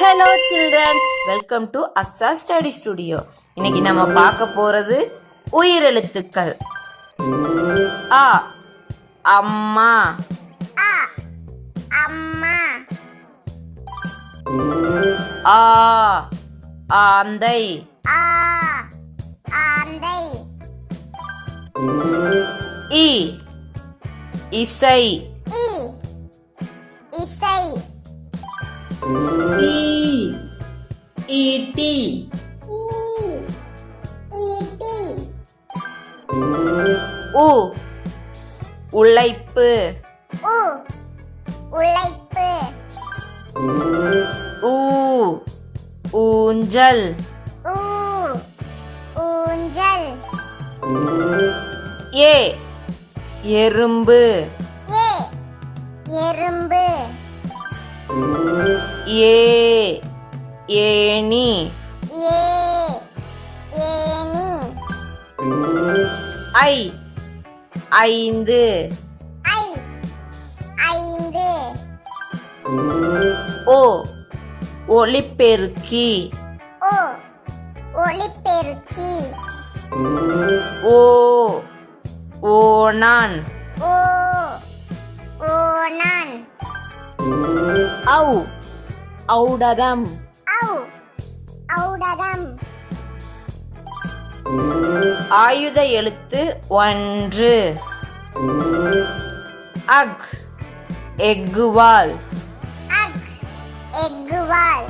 Hello childrens welcome to Aqsa study studio இன்னைக்கு நம்ம பார்க்க போறது உயிரெழுத்துக்கள். ஆ அம்மா. அம்மா. ஆ ஆந்தை. ஆ ஆந்தை. இ இசை. ஈ ஈட்டி ஈ ஈட்டி உ உழைப்பு. உ உழைப்பு. ஊ ஊஞ்சல். ஊ ஊஞ்சல். ஏ எறும்பு. ஏ எறும்பு. ஏ ஏணி. ஏ ஏனி ஐ ஐந்து. ஐ ஐந்து. ஓ ஒளிப்பெருக்கி. ஓ ஒளிப்பெருக்கி. ஓ ஓணான். ஓ ஓணான். ஔ. ஔடதம் ஔ. ஔடதம் ஆயுத எழுத்து ஒன்று அக் எக்குவால் அக் எக்குவால்